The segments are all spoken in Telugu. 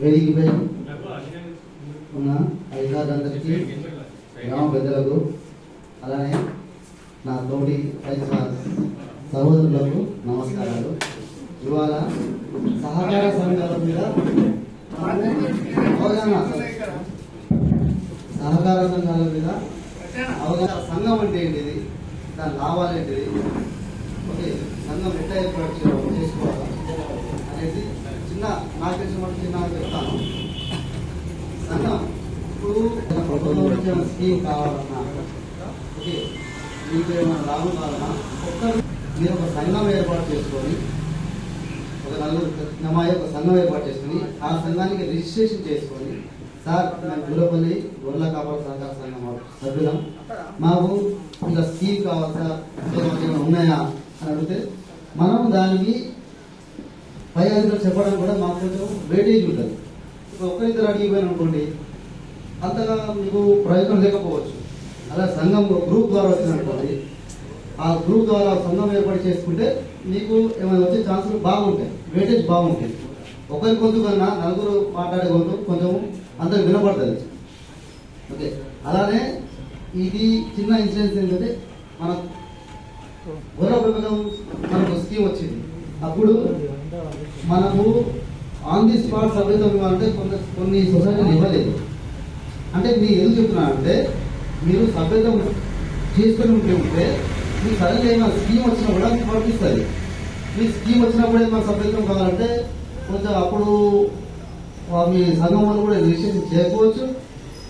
వేదికపై ఉన్న అధికారులందరికీ గ్రామ పెద్దలకు అలానే నా తోటి సహోదరులకు నమస్కారాలు. ఇవాళ సహకార సంఘాల మీద అవగాహన. సహకార సంఘాల మీద అవగాహన. సంఘం అంటే ఏంటిది? దాని లాభాలు ఏంటిది? ఓకే సంఘం ఎట్లా ఏర్పాటు చేయాలి చేసుకోవాలా అనేది చిన్న నాకు తెలిసిన చెప్తాను సంఘం ఇప్పుడు ప్రభుత్వం స్కీమ్ కావాలన్నా ఓకే మీకు ఏమైనా లాభం కావాలన్నా ఒక్కరు మీరు ఒక సంఘం ఏర్పాటు చేసుకొని ఒక నలుగురు నమాయి ఒక సంఘం ఏర్పాటు చేసుకొని ఆ సంఘానికి రిజిస్ట్రేషన్ చేసుకొని సార్ మేము గురపల్లి గొర్రెల కాపాడు సహకార సంఘం సభ్యులం. మాకు ఇలా స్కీమ్ కావాలి సార్ ఉన్నాయా అని అడిగితే మనం దానికి పై అధికారులు చెప్పడం కూడా మాకు కొంచెం వెయిటేజ్ ఉంటుంది. ఇప్పుడు ఒక్కరిద్దరు అడిగిపోయిన అనుకోండి అంతగా మీకు ప్రయోజనం లేకపోవచ్చు. అలా సంఘం గ్రూప్ ద్వారా వచ్చిందనుకోండి ఆ గ్రూప్ ద్వారా సంఘం ఏర్పాటు చేసుకుంటే మీకు ఏమైనా వచ్చే ఛాన్సులు బాగుంటాయి వెయిటేజ్ బాగుంటాయి. ఒకరి గొంతు కన్నా నలుగురు మాట్లాడే గొంతు కొంచెం అందరు వినపడుతుంది. ఓకే? అలానే ఇది చిన్న ఇన్సిడెన్స్ ఏంటంటే మన గొర్రె పెంపకం మనకు స్కీమ్ వచ్చింది. అప్పుడు మనము ఆన్ ది స్పాట్ సభ్యత్వం ఇవ్వాలంటే కొన్ని కొన్ని సొసైటీలు ఇవ్వలేదు. అంటే మీరు ఎందుకు చెప్తున్నా అంటే మీరు సభ్యత్వం చేసుకుని ఉంటే ఉంటే మీకు సడన్గా ఏమైనా స్కీమ్ వచ్చినా కూడా మీకు పంపిస్తుంది. మీ స్కీమ్ వచ్చినప్పుడు ఏమైనా సభ్యత్వం కావాలంటే కొంచెం అప్పుడు మీ సంఘం వాళ్ళు కూడా రిజిస్ట్రేషన్ చేయకపోవచ్చు.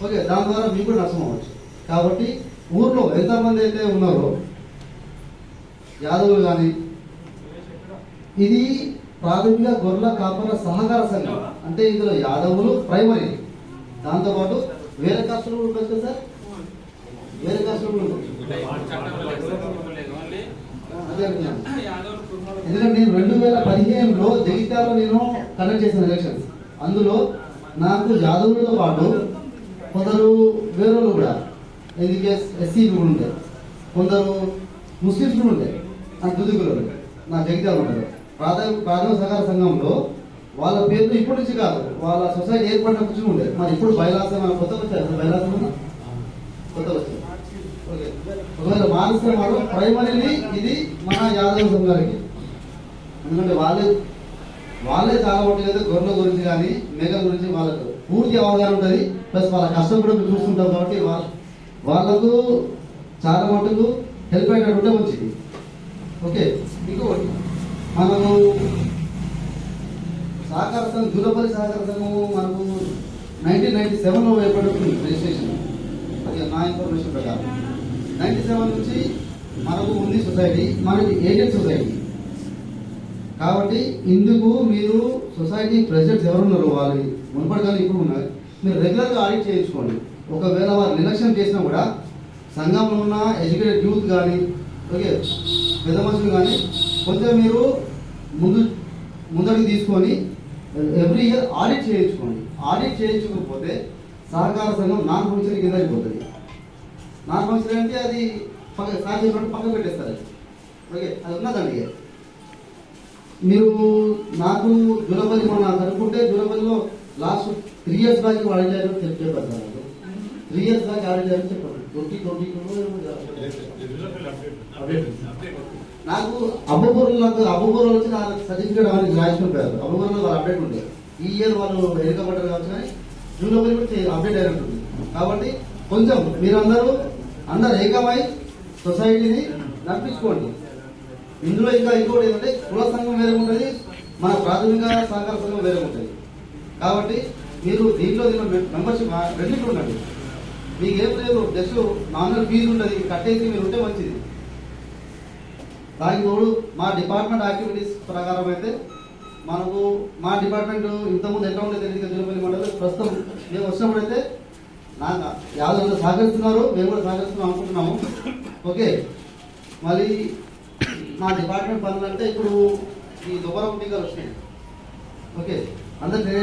ఓకే దాని ద్వారా మీకు కూడా నష్టం అవ్వచ్చు. కాబట్టి ఊర్లో ఎంతమంది అయితే ఉన్నారో యాదవులు కానీ ఇది ప్రాథమిక గొర్రెల కాపర సహకార సంఘం అంటే ఇందులో యాదవులు ప్రైమరీ దాంతోపాటు వేరే కాస్తులు కూడా ఉంటుంది సార్? వేరే కాస్తులు కూడా అదే ఎందుకంటే నేను రెండు వేల పదిహేనులో జగిత్యాలో నేను కండక్ట్ చేసిన ఎలక్షన్స్ అందులో నాకు యాదవులతో పాటు కొందరు వేరే కూడా ఎందుకే ఎస్సీ కూడా ఉంటాయి కొందరు ముస్లిమ్స్ కూడా ఉంటాయి నా దుదుగులు నా జగిత్యాలు ఉంటారు ప్రాథమిక ప్రాథమిక సహకార సంఘంలో వాళ్ళ పేర్లు ఇప్పటి నుంచి కాదు వాళ్ళ సొసైటీ ఏర్పడిన నుంచి ఉండే. మరి ఇప్పుడు బయలాసం కొత్త వచ్చారు. బయలాసం ఉందా? కొత్త వచ్చారు. ఓకే. ఒకవేళ మానసిక మాట ప్రైమరీలీ ఇది మన యాదవ సంఘానికి ఎందుకంటే వాళ్ళే వాళ్ళే చాలా ఉంటుంది కదా గొర్రెల గురించి కానీ మేఘల గురించి వాళ్ళకు పూర్తి అవగాహన ఉంటుంది. ప్లస్ వాళ్ళ కష్టం కూడా చూస్తుంటాం కాబట్టి వాళ్ళ వాళ్ళకు చాలా మటుకు హెల్ప్ అయ్యేటట్టు ఉంటే మంచిది. ఓకే. ఇంకొకటి. మనము సహకార సంఘం దూరపల్లి సహకార సంఘము మనకు నైన్టీన్ నైన్టీ సెవెన్లో ఏర్పడుతుంది రిజిస్ట్రేషన్ అది నా ఇన్ఫర్మేషన్ ప్రకారం. నైన్టీ సెవెన్ నుంచి మనకు ఉంది సొసైటీ మనకి ఏజెంట్ సొసైటీ కాబట్టి ఇందుకు మీరు సొసైటీ ప్రెసిడెంట్స్ ఎవరున్నారు వాళ్ళని మునపడి కానీ ఇప్పుడు ఉన్నారు మీరు రెగ్యులర్గా ఆడిట్ చేయించుకోండి. ఒకవేళ వారు నిర్లక్ష్యం చేసినా కూడా సంఘంలో ఉన్న ఎడ్యుకేటెడ్ యూత్ కానీ ఓకే పెద్ద మనుషులు కానీ కొంచెం మీరు ముందు ముందడుగు తీసుకొని ఎవ్రీ ఇయర్ ఆడిట్ చేయించుకోండి. ఆడిట్ చేయించకపోతే సహకార సంఘం నాన్ ఫంక్షన్ కింద అయిపోతుంది. నాన్ ఫంక్షన్ అంటే అది పక్క సార్ చెప్పినట్టు పక్కన పెట్టేస్తారు ఓకే అది ఉన్నదండి మీరు నాకు జులపల్లి మొన్న అనుకుంటే జులపల్లిలో last three years back audit చేయాలని చెప్పారు sir three years back audit చేయాలని చెప్పారు ట్వంటీ ట్వంటీ నాకు అబ్బుబూరులో నాకు వచ్చి నాకు సర్టిఫికేట్ అవన్నీ రాయించుకుంటారు అబ్బుబూరులో వాళ్ళు అప్డేట్ ఉండేది ఈ ఇయర్ వాళ్ళు వెనుకబడ్డారు కాబట్టి కానీ జూలపల్లి కూడా అప్డేట్ అయినట్టుంది కాబట్టి కొంచెం మీరందరూ అందరు ఏకమై సొసైటీని నడిపించుకోండి. ఇందులో ఇంకా ఇంకోటి ఏంటంటే కుల సంఘం వేరే ఉంటుంది మన ప్రాథమిక సహకార సంఘం వేరే ఉంటుంది. కాబట్టి మీరు దీంట్లో దీంట్లో మెంబర్షిప్ రెండింటి ఉండండి. మీకు ఏం లేదు జస్ట్ మామూలు ఫీజు ఉంటుంది కట్టేసి మీరు ఉంటే మంచిది. దానికి తోడు మా డిపార్ట్మెంట్ యాక్టివిటీస్ ప్రకారం అయితే మనకు మా డిపార్ట్మెంట్ ఇంతకుముందు ఎట్లా ఉండేది తెలియదు తిరుపతి మండలి ప్రస్తుతం మేము వచ్చినప్పుడు అయితే నాకు యాదవ్ సహకరిస్తున్నారు మేము కూడా సహకరిస్తున్నాం అనుకుంటున్నాము. ఓకే. మళ్ళీ మా డిపార్ట్మెంట్ పనులు అంటే ఇప్పుడు ఈ దుబారా టీకాలు వచ్చినాయి. ఓకే. అందరికి